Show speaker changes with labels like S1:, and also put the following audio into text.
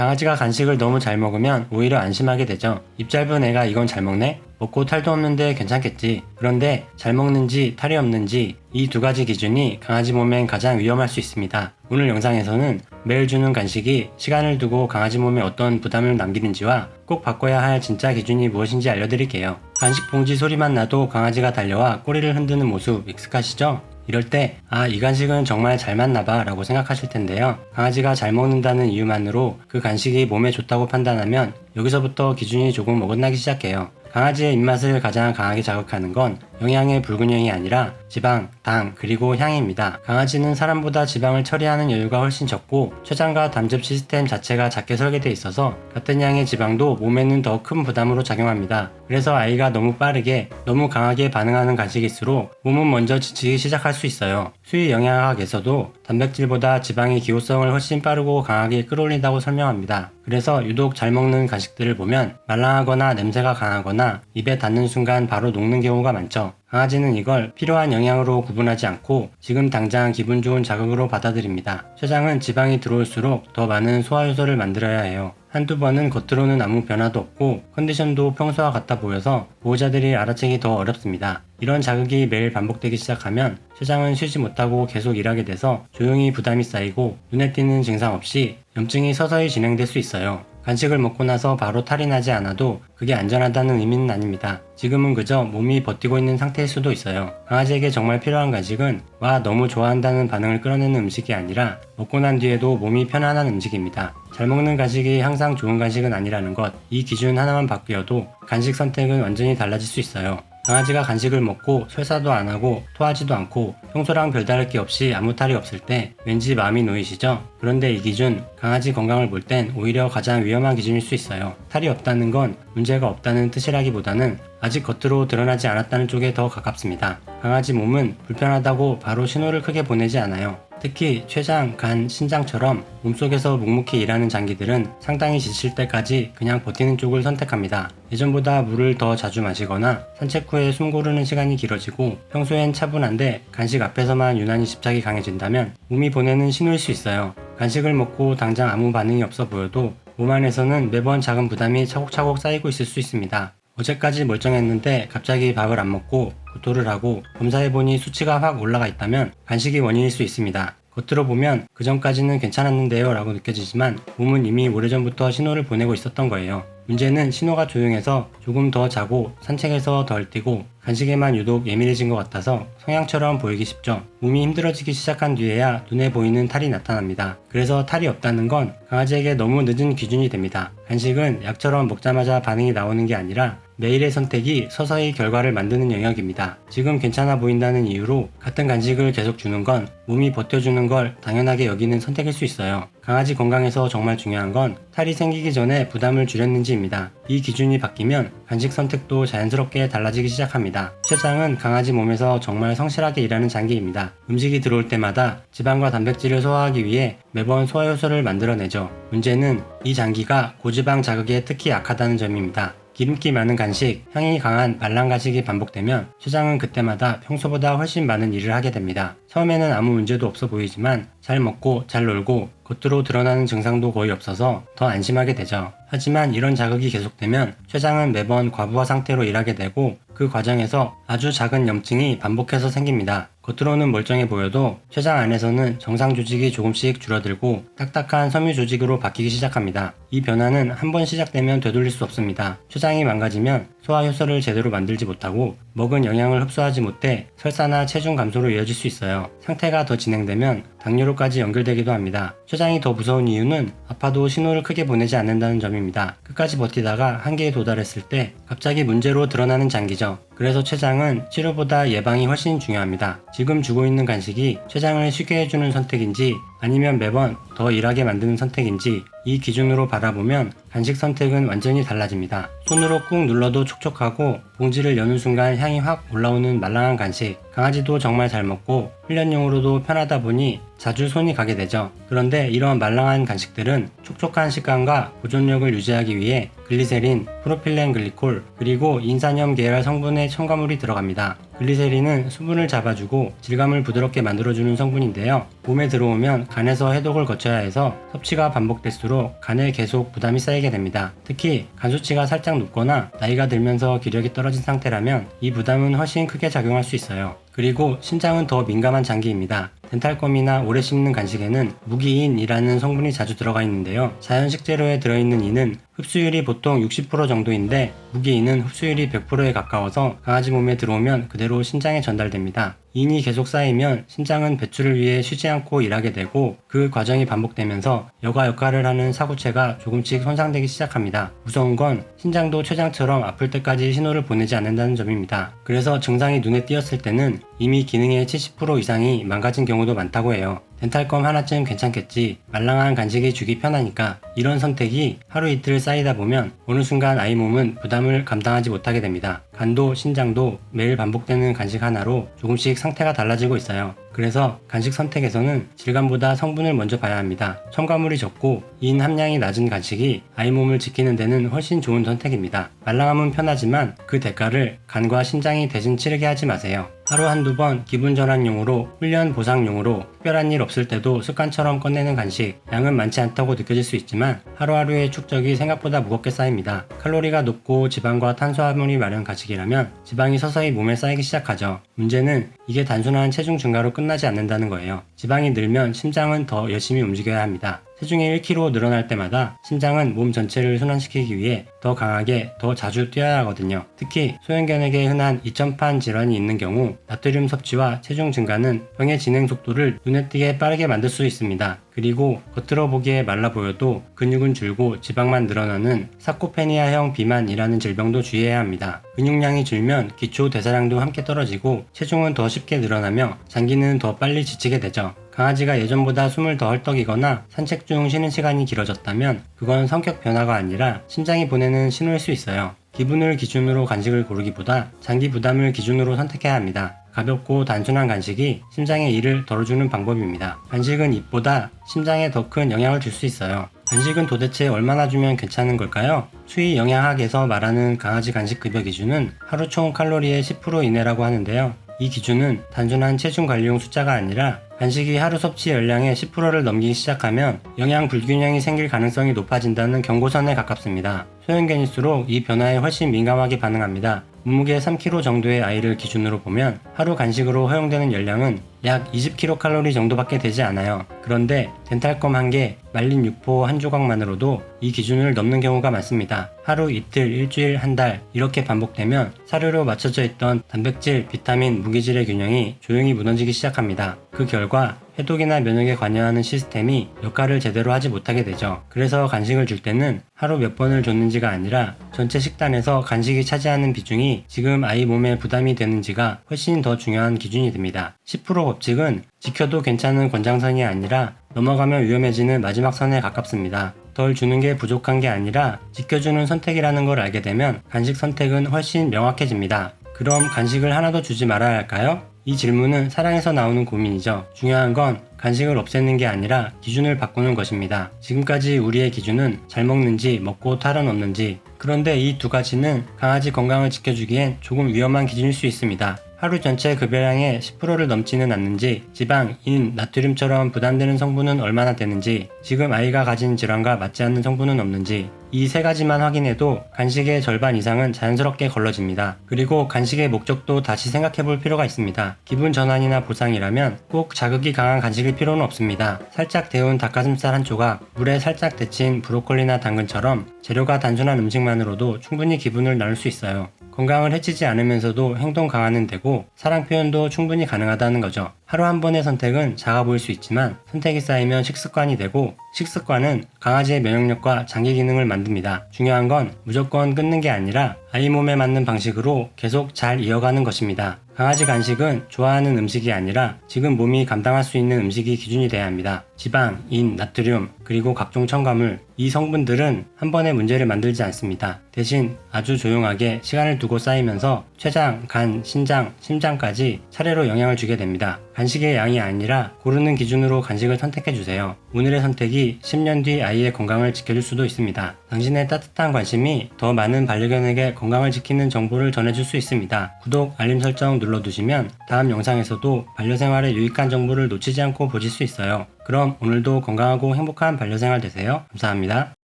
S1: 강아지가 간식을 너무 잘 먹으면 오히려 안심하게 되죠. 입 짧은 애가 이건 잘 먹네? 먹고 탈도 없는데 괜찮겠지. 그런데 잘 먹는지 탈이 없는지 이 두 가지 기준이 강아지 몸엔 가장 위험할 수 있습니다. 오늘 영상에서는 매일 주는 간식이 시간을 두고 강아지 몸에 어떤 부담을 남기는지와 꼭 바꿔야 할 진짜 기준이 무엇인지 알려드릴게요. 간식 봉지 소리만 나도 강아지가 달려와 꼬리를 흔드는 모습 익숙하시죠? 이럴 때, 아, 이 간식은 정말 잘 맞나 봐 라고 생각하실 텐데요. 강아지가 잘 먹는다는 이유만으로 그 간식이 몸에 좋다고 판단하면 여기서부터 기준이 조금 어긋나기 시작해요. 강아지의 입맛을 가장 강하게 자극하는 건 영양의 불균형이 아니라 지방, 당, 그리고 향입니다. 강아지는 사람보다 지방을 처리하는 여유가 훨씬 적고 췌장과 담즙 시스템 자체가 작게 설계되어 있어서 같은 양의 지방도 몸에는 더 큰 부담으로 작용합니다. 그래서 아이가 너무 빠르게, 너무 강하게 반응하는 간식일수록 몸은 먼저 지치기 시작할 수 있어요. 수의 영양학에서도 단백질보다 지방의 기호성을 훨씬 빠르고 강하게 끌어올린다고 설명합니다. 그래서 유독 잘 먹는 간식들을 보면 말랑하거나 냄새가 강하거나 입에 닿는 순간 바로 녹는 경우가 많죠. 강아지는 이걸 필요한 영양으로 구분하지 않고 지금 당장 기분 좋은 자극으로 받아들입니다. 췌장은 지방이 들어올수록 더 많은 소화효소를 만들어야 해요. 한두 번은 겉으로는 아무 변화도 없고 컨디션도 평소와 같아 보여서 보호자들이 알아채기 더 어렵습니다. 이런 자극이 매일 반복되기 시작하면 췌장은 쉬지 못하고 계속 일하게 돼서 조용히 부담이 쌓이고 눈에 띄는 증상 없이 염증이 서서히 진행될 수 있어요. 간식을 먹고 나서 바로 탈이 나지 않아도 그게 안전하다는 의미는 아닙니다. 지금은 그저 몸이 버티고 있는 상태일 수도 있어요. 강아지에게 정말 필요한 간식은 와 너무 좋아한다는 반응을 끌어내는 음식이 아니라 먹고 난 뒤에도 몸이 편안한 음식입니다. 잘 먹는 간식이 항상 좋은 간식은 아니라는 것, 이 기준 하나만 바뀌어도 간식 선택은 완전히 달라질 수 있어요. 강아지가 간식을 먹고 설사도 안 하고 토하지도 않고 평소랑 별다를 게 없이 아무 탈이 없을 때 왠지 마음이 놓이시죠? 그런데 이 기준 강아지 건강을 볼 땐 오히려 가장 위험한 기준일 수 있어요. 탈이 없다는 건 문제가 없다는 뜻이라기보다는 아직 겉으로 드러나지 않았다는 쪽에 더 가깝습니다. 강아지 몸은 불편하다고 바로 신호를 크게 보내지 않아요. 특히 췌장, 간, 신장처럼 몸속에서 묵묵히 일하는 장기들은 상당히 지칠 때까지 그냥 버티는 쪽을 선택합니다. 예전보다 물을 더 자주 마시거나 산책 후에 숨 고르는 시간이 길어지고 평소엔 차분한데 간식 앞에서만 유난히 집착이 강해진다면 몸이 보내는 신호일 수 있어요. 간식을 먹고 당장 아무 반응이 없어 보여도 몸 안에서는 매번 작은 부담이 차곡차곡 쌓이고 있을 수 있습니다. 어제까지 멀쩡했는데 갑자기 밥을 안 먹고 구토를 하고 검사해보니 수치가 확 올라가 있다면 간식이 원인일 수 있습니다. 겉으로 보면 그 전까지는 괜찮았는데요 라고 느껴지지만 몸은 이미 오래전부터 신호를 보내고 있었던 거예요. 문제는 신호가 조용해서 조금 더 자고 산책해서 덜 뛰고 간식에만 유독 예민해진 것 같아서 성향처럼 보이기 쉽죠. 몸이 힘들어지기 시작한 뒤에야 눈에 보이는 탈이 나타납니다. 그래서 탈이 없다는 건 강아지에게 너무 늦은 기준이 됩니다. 간식은 약처럼 먹자마자 반응이 나오는 게 아니라 매일의 선택이 서서히 결과를 만드는 영역입니다. 지금 괜찮아 보인다는 이유로 같은 간식을 계속 주는 건 몸이 버텨주는 걸 당연하게 여기는 선택일 수 있어요. 강아지 건강에서 정말 중요한 건 탈이 생기기 전에 부담을 줄였는지입니다. 이 기준이 바뀌면 간식 선택도 자연스럽게 달라지기 시작합니다. 췌장은 강아지 몸에서 정말 성실하게 일하는 장기입니다. 음식이 들어올 때마다 지방과 단백질을 소화하기 위해 매번 소화효소를 만들어내죠. 문제는 이 장기가 고지방 자극에 특히 약하다는 점입니다. 기름기 많은 간식, 향이 강한 말랑 간식이 반복되면 췌장은 그때마다 평소보다 훨씬 많은 일을 하게 됩니다. 처음에는 아무 문제도 없어 보이지만 잘 먹고 잘 놀고 겉으로 드러나는 증상도 거의 없어서 더 안심하게 되죠. 하지만 이런 자극이 계속되면 췌장은 매번 과부하 상태로 일하게 되고 그 과정에서 아주 작은 염증이 반복해서 생깁니다. 겉으로는 멀쩡해 보여도 췌장 안에서는 정상 조직이 조금씩 줄어들고 딱딱한 섬유 조직으로 바뀌기 시작합니다. 이 변화는 한 번 시작되면 되돌릴 수 없습니다. 췌장이 망가지면 소화 효소를 제대로 만들지 못하고 먹은 영양을 흡수하지 못해 설사나 체중 감소로 이어질 수 있어요. 상태가 더 진행되면 당뇨로까지 연결되기도 합니다. 췌장이 더 무서운 이유는 아파도 신호를 크게 보내지 않는다는 점입니다. 끝까지 버티다가 한계에 도달했을 때 갑자기 문제로 드러나는 장기죠. 그래서 췌장은 치료보다 예방이 훨씬 중요합니다. 지금 주고 있는 간식이 췌장을 쉬게 해주는 선택인지 아니면 매번 더 일하게 만드는 선택인지 이 기준으로 바라보면 간식 선택은 완전히 달라집니다. 손으로 꾹 눌러도 촉촉하고 봉지를 여는 순간 향이 확 올라오는 말랑한 간식. 강아지도 정말 잘 먹고 훈련용으로도 편하다 보니 자주 손이 가게 되죠. 그런데 이런 말랑한 간식들은 촉촉한 식감과 보존력을 유지하기 위해 글리세린, 프로필렌 글리콜, 그리고 인산염 계열 성분의 첨가물이 들어갑니다. 글리세린은 수분을 잡아주고 질감을 부드럽게 만들어주는 성분인데요. 몸에 들어오면 간에서 해독을 거쳐야 해서 섭취가 반복될수록 간에 계속 부담이 쌓이게 됩니다. 특히 간 수치가 살짝 높거나 나이가 들면서 기력이 떨어진 상태라면 이 부담은 훨씬 크게 작용할 수 있어요. 그리고 신장은 더 민감한 장기입니다. 덴탈검이나 오래 씹는 간식에는 무기인이라는 성분이 자주 들어가 있는데요. 자연 식재료에 들어있는 인은 흡수율이 보통 60% 정도인데 무기인은 흡수율이 100%에 가까워서 강아지 몸에 들어오면 그대로 신장에 전달됩니다. 인이 계속 쌓이면 신장은 배출을 위해 쉬지 않고 일하게 되고 그 과정이 반복되면서 여가 역할을 하는 사구체가 조금씩 손상되기 시작합니다. 무서운 건 신장도 췌장처럼 아플 때까지 신호를 보내지 않는다는 점입니다. 그래서 증상이 눈에 띄었을 때는 이미 기능의 70% 이상이 망가진 경우도 많다고 해요. 덴탈검 하나쯤 괜찮겠지. 말랑한 간식이 주기 편하니까 이런 선택이 하루 이틀 쌓이다 보면 어느 순간 아이 몸은 부담을 감당하지 못하게 됩니다. 간도 신장도 매일 반복되는 간식 하나로 조금씩 상태가 달라지고 있어요. 그래서 간식 선택에서는 질감보다 성분을 먼저 봐야 합니다. 첨가물이 적고 인 함량이 낮은 간식이 아이 몸을 지키는 데는 훨씬 좋은 선택입니다. 말랑함은 편하지만 그 대가를 간과 신장이 대신 치르게 하지 마세요. 하루 한두 번 기분 전환용으로 훈련 보상용으로 특별한 일 없을 때도 습관처럼 꺼내는 간식 양은 많지 않다고 느껴질 수 있지만 하루하루의 축적이 생각보다 무겁게 쌓입니다. 칼로리가 높고 지방과 탄수화물이 많은 간식이라면 지방이 서서히 몸에 쌓이기 시작하죠. 문제는 이게 단순한 체중 증가로 끝나지 않는다는 거예요. 지방이 늘면 심장은 더 열심히 움직여야 합니다. 체중이 1kg 늘어날 때마다 심장은 몸 전체를 순환시키기 위해 더 강하게 더 자주 뛰어야 하거든요. 특히 소형견에게 흔한 이천판 질환이 있는 경우 나트륨 섭취와 체중 증가는 병의 진행 속도를 눈에 띄게 빠르게 만들 수 있습니다. 그리고 겉으로 보기에 말라 보여도 근육은 줄고 지방만 늘어나는 사코페니아형 비만이라는 질병도 주의해야 합니다. 근육량이 줄면 기초 대사량도 함께 떨어지고 체중은 더 쉽게 늘어나며 장기는 더 빨리 지치게 되죠. 강아지가 예전보다 숨을 더 헐떡이거나 산책 중 쉬는 시간이 길어졌다면 그건 성격 변화가 아니라 심장이 보내는 신호일 수 있어요. 기분을 기준으로 간식을 고르기보다 장기 부담을 기준으로 선택해야 합니다. 가볍고 단순한 간식이 심장에 일을 덜어주는 방법입니다. 간식은 입보다 심장에 더 큰 영향을 줄 수 있어요. 간식은 도대체 얼마나 주면 괜찮은 걸까요? 수의 영양학에서 말하는 강아지 간식 급여 기준은 하루 총 칼로리의 10% 이내라고 하는데요. 이 기준은 단순한 체중 관리용 숫자가 아니라 간식이 하루 섭취 열량의 10%를 넘기기 시작하면 영양 불균형이 생길 가능성이 높아진다는 경고선에 가깝습니다. 소형견일수록 이 변화에 훨씬 민감하게 반응합니다. 몸무게 3kg 정도의 아이를 기준으로 보면 하루 간식으로 허용되는 열량은 약 20kcal 정도밖에 되지 않아요. 그런데 덴탈검 한 개, 말린 육포 한 조각만으로도 이 기준을 넘는 경우가 많습니다. 하루 이틀, 일주일, 한 달 이렇게 반복되면 사료로 맞춰져 있던 단백질, 비타민, 무기질의 균형이 조용히 무너지기 시작합니다. 그 결과 해독이나 면역에 관여하는 시스템이 역할을 제대로 하지 못하게 되죠. 그래서 간식을 줄 때는 하루 몇 번을 줬는지가 아니라 전체 식단에서 간식이 차지하는 비중이 지금 아이 몸에 부담이 되는지가 훨씬 더 중요한 기준이 됩니다. 10% 법칙은 지켜도 괜찮은 권장선이 아니라 넘어가면 위험해지는 마지막 선에 가깝습니다. 덜 주는 게 부족한 게 아니라 지켜주는 선택이라는 걸 알게 되면 간식 선택은 훨씬 명확해집니다. 그럼 간식을 하나도 주지 말아야 할까요? 이 질문은 사랑에서 나오는 고민이죠. 중요한 건 간식을 없애는 게 아니라 기준을 바꾸는 것입니다. 지금까지 우리의 기준은 잘 먹는지 먹고 탈은 없는지 그런데 이 두 가지는 강아지 건강을 지켜주기엔 조금 위험한 기준일 수 있습니다. 하루 전체 급여량의 10%를 넘지는 않는지, 지방, 인, 나트륨처럼 부담되는 성분은 얼마나 되는지, 지금 아이가 가진 질환과 맞지 않는 성분은 없는지, 이 세 가지만 확인해도 간식의 절반 이상은 자연스럽게 걸러집니다. 그리고 간식의 목적도 다시 생각해 볼 필요가 있습니다. 기분 전환이나 보상이라면 꼭 자극이 강한 간식일 필요는 없습니다. 살짝 데운 닭가슴살 한 조각, 물에 살짝 데친 브로콜리나 당근처럼 재료가 단순한 음식만으로도 충분히 기분을 나눌 수 있어요. 건강을 해치지 않으면서도 행동 강화는 되고 사랑 표현도 충분히 가능하다는 거죠. 하루 한 번의 선택은 작아 보일 수 있지만 선택이 쌓이면 식습관이 되고 식습관은 강아지의 면역력과 장기 기능을 만듭니다. 중요한 건 무조건 끊는 게 아니라 아이 몸에 맞는 방식으로 계속 잘 이어가는 것입니다. 강아지 간식은 좋아하는 음식이 아니라 지금 몸이 감당할 수 있는 음식이 기준이 돼야 합니다. 지방, 인, 나트륨, 그리고 각종 첨가물, 이 성분들은 한 번에 문제를 만들지 않습니다. 대신 아주 조용하게 시간을 두고 쌓이면서 췌장, 간, 신장, 심장까지 차례로 영향을 주게 됩니다. 간식의 양이 아니라 고르는 기준으로 간식을 선택해 주세요. 오늘의 선택이 10년 뒤 아이의 건강을 지켜줄 수도 있습니다. 당신의 따뜻한 관심이 더 많은 반려견에게 건강을 지키는 정보를 전해줄 수 있습니다. 구독, 알림 설정 눌러두시면 다음 영상에서도 반려생활에 유익한 정보를 놓치지 않고 보실 수 있어요. 그럼 오늘도 건강하고 행복한 반려생활 되세요. 감사합니다.